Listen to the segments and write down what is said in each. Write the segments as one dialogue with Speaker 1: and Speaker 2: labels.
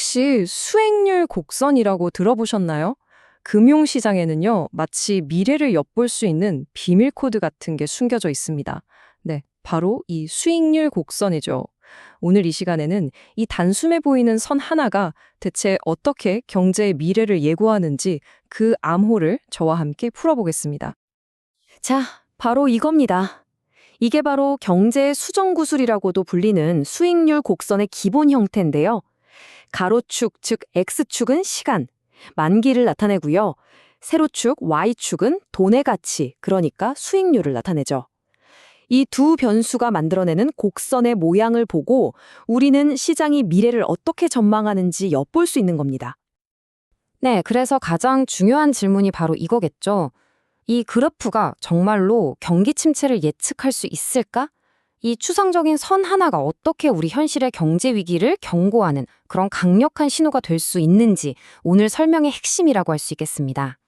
Speaker 1: 혹시 수익률 곡선이라고 들어보셨나요? 금융시장에는요, 마치 미래를 엿볼 수 있는 비밀 코드 같은 게 숨겨져 있습니다. 네, 바로 이 수익률 곡선이죠. 오늘 이 시간에는 이 단숨에 보이는 선 하나가 대체 어떻게 경제의 미래를 예고하는지 그 암호를 저와 함께 풀어보겠습니다. 자, 바로 이겁니다. 이게 바로 경제의 수정구슬이라고도 불리는 수익률 곡선의 기본 형태인데요. 가로축, 즉 X축은 시간, 만기를 나타내고요. 세로축, Y축은 돈의 가치, 그러니까 수익률을 나타내죠. 이 두 변수가 만들어내는 곡선의 모양을 보고 우리는 시장이 미래를 어떻게 전망하는지 엿볼 수 있는 겁니다.
Speaker 2: 네, 그래서 가장 중요한 질문이 바로 이거겠죠. 이 그래프가 정말로 경기 침체를 예측할 수 있을까? 이 추상적인 선 하나가 어떻게 우리 현실의 경제 위기를 경고하는 그런 강력한 신호가 될 수 있는지 오늘 설명의 핵심이라고 할 수 있겠습니다.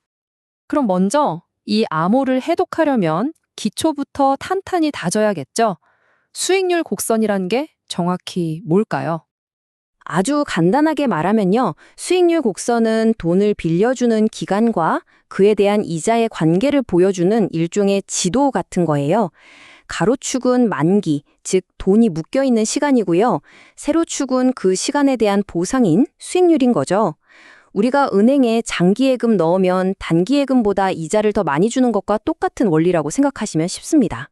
Speaker 1: 그럼 먼저 이 암호를 해독하려면 기초부터 탄탄히 다져야겠죠. 수익률 곡선이란 게 정확히 뭘까요?
Speaker 2: 아주 간단하게 말하면요. 수익률 곡선은 돈을 빌려주는 기간과 그에 대한 이자의 관계를 보여주는 일종의 지도 같은 거예요. 가로축은 만기, 즉 돈이 묶여 있는 시간이고요. 세로축은 그 시간에 대한 보상인 수익률인 거죠. 우리가 은행에 장기예금 넣으면 단기예금보다 이자를 더 많이 주는 것과 똑같은 원리라고 생각하시면 쉽습니다.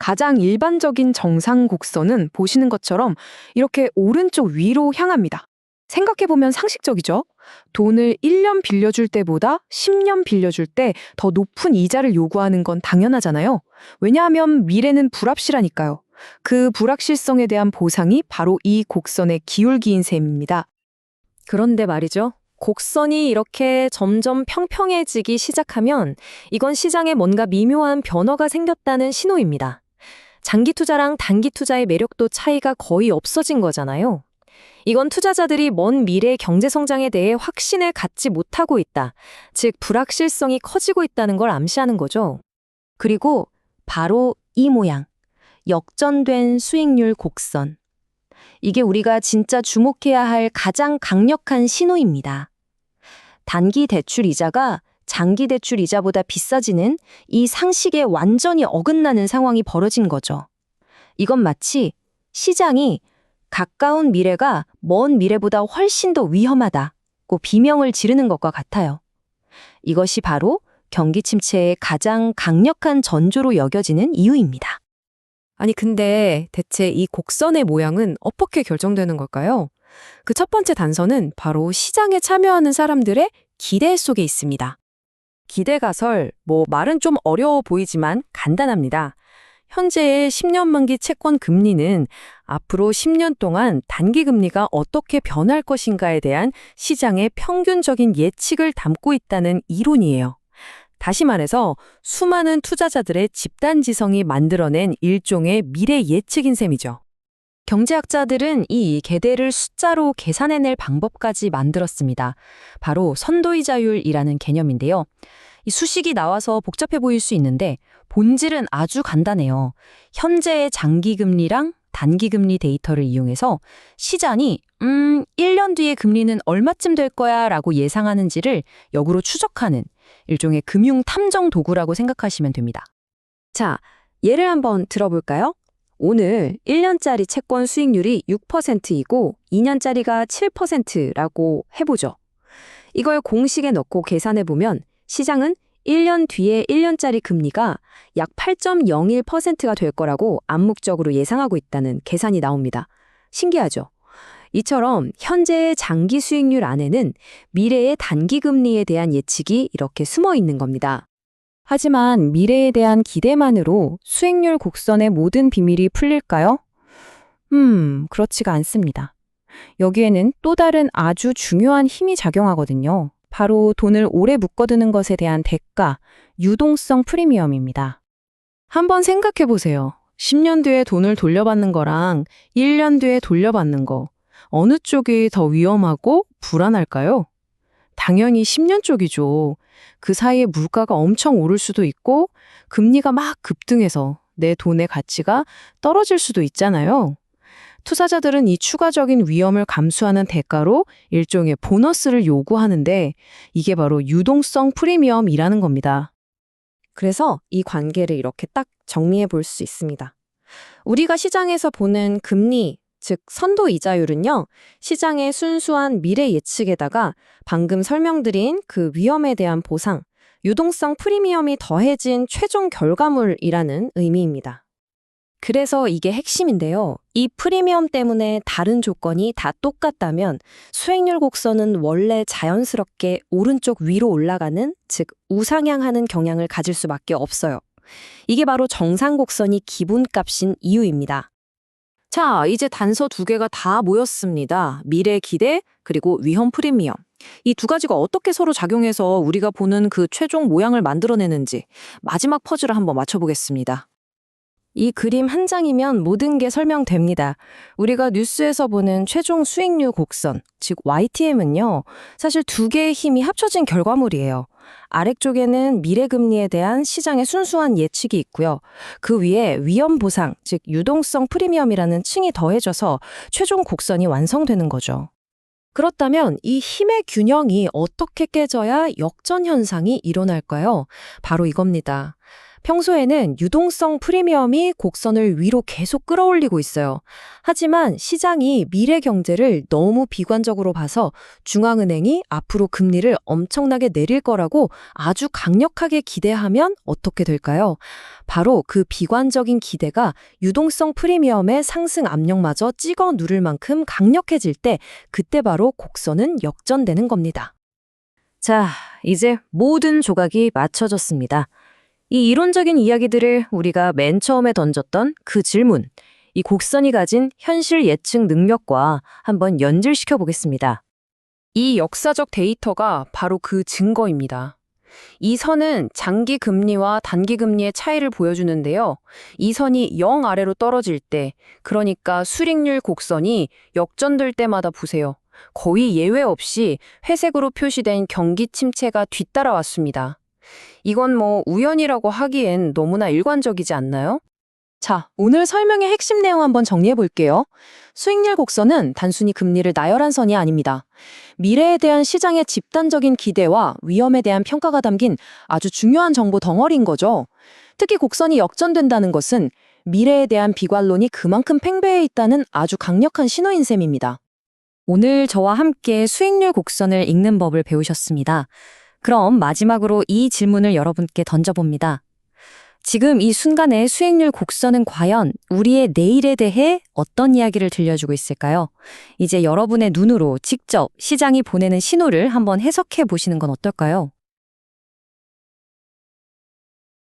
Speaker 1: 가장 일반적인 정상 곡선은 보시는 것처럼 이렇게 오른쪽 위로 향합니다. 생각해보면 상식적이죠? 돈을 1년 빌려줄 때보다 10년 빌려줄 때 더 높은 이자를 요구하는 건 당연하잖아요. 왜냐하면 미래는 불확실하니까요. 그 불확실성에 대한 보상이 바로 이 곡선의 기울기인 셈입니다. 그런데 말이죠. 곡선이 이렇게 점점 평평해지기 시작하면 이건 시장에 뭔가 미묘한 변화가 생겼다는 신호입니다. 장기 투자랑 단기 투자의 매력도 차이가 거의 없어진 거잖아요. 이건 투자자들이 먼 미래 경제 성장에 대해 확신을 갖지 못하고 있다. 즉, 불확실성이 커지고 있다는 걸 암시하는 거죠.
Speaker 2: 그리고 바로 이 모양. 역전된 수익률 곡선. 이게 우리가 진짜 주목해야 할 가장 강력한 신호입니다. 단기 대출 이자가 장기 대출 이자보다 비싸지는 이 상식에 완전히 어긋나는 상황이 벌어진 거죠. 이건 마치 시장이 가까운 미래가 먼 미래보다 훨씬 더 위험하다고 비명을 지르는 것과 같아요. 이것이 바로 경기 침체의 가장 강력한 전조로 여겨지는 이유입니다.
Speaker 1: 아니, 근데 대체 이 곡선의 모양은 어떻게 결정되는 걸까요? 그 첫 번째 단서는 바로 시장에 참여하는 사람들의 기대 속에 있습니다. 기대 가 설, 뭐 말은 좀 어려워 보이지만 간단합니다. 현재의 10년 만기 채권 금리는 앞으로 10년 동안 단기 금리가 어떻게 변할 것인가에 대한 시장의 평균적인 예측을 담고 있다는 이론이에요. 다시 말해서 수많은 투자자들의 집단 지성이 만들어낸 일종의 미래 예측인 셈이죠. 경제학자들은 이 개대를 숫자로 계산해낼 방법까지 만들었습니다. 바로 선도이자율이라는 개념인데요. 이 수식이 나와서 복잡해 보일 수 있는데 본질은 아주 간단해요. 현재의 장기금리랑 단기금리 데이터를 이용해서 시장이 음, 1년 뒤에 금리는 얼마쯤 될 거야 라고 예상하는지를 역으로 추적하는 일종의 금융 탐정 도구라고 생각하시면 됩니다.
Speaker 2: 자, 예를 한번 들어볼까요? 오늘 1년짜리 채권 수익률이 6%이고 2년짜리가 7%라고 해보죠. 이걸 공식에 넣고 계산해보면 시장은 1년 뒤에 1년짜리 금리가 약 8.01%가 될 거라고 암묵적으로 예상하고 있다는 계산이 나옵니다. 신기하죠? 이처럼 현재의 장기 수익률 안에는 미래의 단기 금리에 대한 예측이 이렇게 숨어 있는 겁니다.
Speaker 1: 하지만 미래에 대한 기대만으로 수익률 곡선의 모든 비밀이 풀릴까요? 음, 그렇지가 않습니다. 여기에는 또 다른 아주 중요한 힘이 작용하거든요. 바로 돈을 오래 묶어두는 것에 대한 대가, 유동성 프리미엄입니다. 한번 생각해 보세요. 10년 뒤에 돈을 돌려받는 거랑 1년 뒤에 돌려받는 거, 어느 쪽이 더 위험하고 불안할까요? 당연히 10년 쪽이죠. 그 사이에 물가가 엄청 오를 수도 있고, 금리가 막 급등해서 내 돈의 가치가 떨어질 수도 있잖아요. 투자자들은 이 추가적인 위험을 감수하는 대가로 일종의 보너스를 요구하는데 이게 바로 유동성 프리미엄이라는 겁니다.
Speaker 3: 그래서 이 관계를 이렇게 딱 정리해 볼 수 있습니다. 우리가 시장에서 보는 금리, 즉 선도 이자율은요, 시장의 순수한 미래 예측에다가 방금 설명드린 그 위험에 대한 보상, 유동성 프리미엄이 더해진 최종 결과물이라는 의미입니다. 그래서 이게 핵심인데요. 이 프리미엄 때문에 다른 조건이 다 똑같다면 수익률 곡선은 원래 자연스럽게 오른쪽 위로 올라가는, 즉 우상향하는 경향을 가질 수밖에 없어요. 이게 바로 정상 곡선이 기본값인 이유입니다.
Speaker 1: 자, 이제 단서 두 개가 다 모였습니다. 미래 기대 그리고 위험 프리미엄. 이 두 가지가 어떻게 서로 작용해서 우리가 보는 그 최종 모양을 만들어내는지 마지막 퍼즐을 한번 맞춰보겠습니다.
Speaker 3: 이 그림 한 장이면 모든 게 설명됩니다. 우리가 뉴스에서 보는 최종 수익률 곡선, 즉 YTM은요, 사실 두 개의 힘이 합쳐진 결과물이에요. 아래쪽에는 미래금리에 대한 시장의 순수한 예측이 있고요. 그 위에 위험 보상, 즉 유동성 프리미엄이라는 층이 더해져서 최종 곡선이 완성되는 거죠. 그렇다면 이 힘의 균형이 어떻게 깨져야 역전 현상이 일어날까요? 바로 이겁니다. 평소에는 유동성 프리미엄이 곡선을 위로 계속 끌어올리고 있어요. 하지만 시장이 미래 경제를 너무 비관적으로 봐서 중앙은행이 앞으로 금리를 엄청나게 내릴 거라고 아주 강력하게 기대하면 어떻게 될까요? 바로 그 비관적인 기대가 유동성 프리미엄의 상승 압력마저 찍어 누를 만큼 강력해질 때 그때 바로 곡선은 역전되는 겁니다.
Speaker 2: 자, 이제 모든 조각이 맞춰졌습니다. 이 이론적인 이야기들을 우리가 맨 처음에 던졌던 그 질문, 이 곡선이 가진 현실 예측 능력과 한번 연결시켜 보겠습니다.
Speaker 1: 이 역사적 데이터가 바로 그 증거입니다. 이 선은 장기 금리와 단기 금리의 차이를 보여주는데요. 이 선이 0 아래로 떨어질 때, 그러니까 수익률 곡선이 역전될 때마다 보세요. 거의 예외 없이 회색으로 표시된 경기 침체가 뒤따라왔습니다. 이건 뭐 우연이라고 하기엔 너무나 일관적이지 않나요?
Speaker 3: 자, 오늘 설명의 핵심 내용 한번 정리해 볼게요. 수익률 곡선은 단순히 금리를 나열한 선이 아닙니다. 미래에 대한 시장의 집단적인 기대와 위험에 대한 평가가 담긴 아주 중요한 정보 덩어리인 거죠. 특히 곡선이 역전된다는 것은 미래에 대한 비관론이 그만큼 팽배해 있다는 아주 강력한 신호인 셈입니다.
Speaker 2: 오늘 저와 함께 수익률 곡선을 읽는 법을 배우셨습니다. 그럼 마지막으로 이 질문을 여러분께 던져봅니다. 지금 이 순간의 수익률 곡선은 과연 우리의 내일에 대해 어떤 이야기를 들려주고 있을까요? 이제 여러분의 눈으로 직접 시장이 보내는 신호를 한번 해석해 보시는 건 어떨까요?